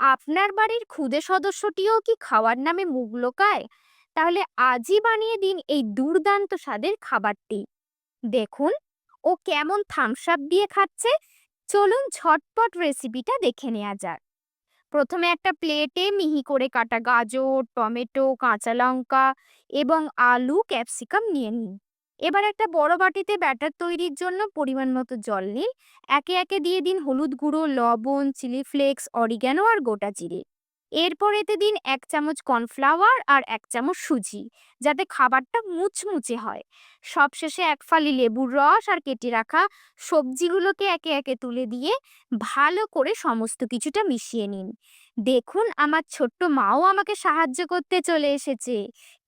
আপনার বাড়ির ক্ষুদে সদস্যটিও কি খাওয়ার নামে মুখ লোকায়? তাহলে আজই বানিয়ে দিন এই দুর্দান্ত স্বাদের খাবারটি। দেখুন, ও কেমন থামস আপ দিয়ে খাচ্ছে। চলুন ঝটপট রেসিপিটা দেখে নেওয়া যাক। প্রথমে একটা প্লেটে মিহি করে কাটা গাজর, টমেটো, কাঁচা লঙ্কা এবং আলু ক্যাপসিকাম নিয়ে নিন। এবার একটা বড় বাটিতে ব্যাটার তৈরির জন্য পরিমাণ মতো জল নিন। একে একে দিয়ে দিন হলুদ গুঁড়ো, লবণ, চিলি ফ্লেক্স, অরিগ্যানো আর গোটা জিরে। এরপর এতে দিন এক চামচ কর্নফ্লাওয়ার আর এক চামচ সুজি, যাতে খাবারটা মুচমুচে হয়। সবশেষে এক ফালি লেবুর রস আর কেটে রাখা সবজিগুলোকে একে একে তুলে দিয়ে ভালো করে সমস্ত কিছুটা মিশিয়ে নিন। দেখুন আমার ছোট্ট মাও আমাকে সাহায্য করতে চলে এসেছে।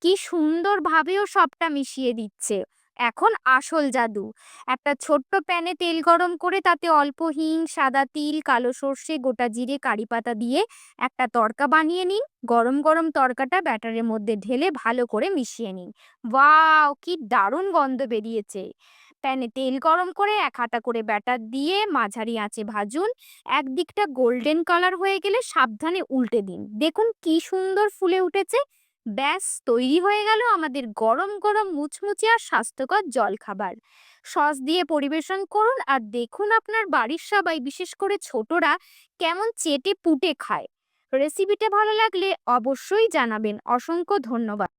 কি সুন্দরভাবেও সবটা মিশিয়ে দিচ্ছে। এখন আসল জাদু। একটা ছোট্ট প্যানে তেল গরম করে তাতে অল্প হিং, সাদা তিল, কালো সর্ষে, গোটা জিরে, কারি পাতা দিয়ে একটা তড়কা বানিয়ে নিন। গরম গরম তড়কাটা ব্যাটারের মধ্যে ঢেলে ভালো করে মিশিয়ে নিন। ওয়াও! কি দারুণ গন্ধ বেরিয়েছে। প্যানে তেল গরম করে এক হাতা করে ব্যাটার দিয়ে মাঝারি আঁচে ভাজুন। একদিকটা গোল্ডেন কালার হয়ে গেলে সাবধানে উল্টে দিন। দেখুন কি সুন্দর ফুলে উঠেছে। ব্যাস, তৈরি হয়ে গেল আমাদের গরম গরম, মুচমুচে আর স্বাস্থ্যকর জলখাবার। সস দিয়ে পরিবেশন করুন আর দেখুন আপনার বাড়ির সবাই, বিশেষ করে ছোটরা, কেমন চেটে পুটে খায়। রেসিপিটা ভালো লাগলে অবশ্যই জানাবেন। অসংখ্য ধন্যবাদ।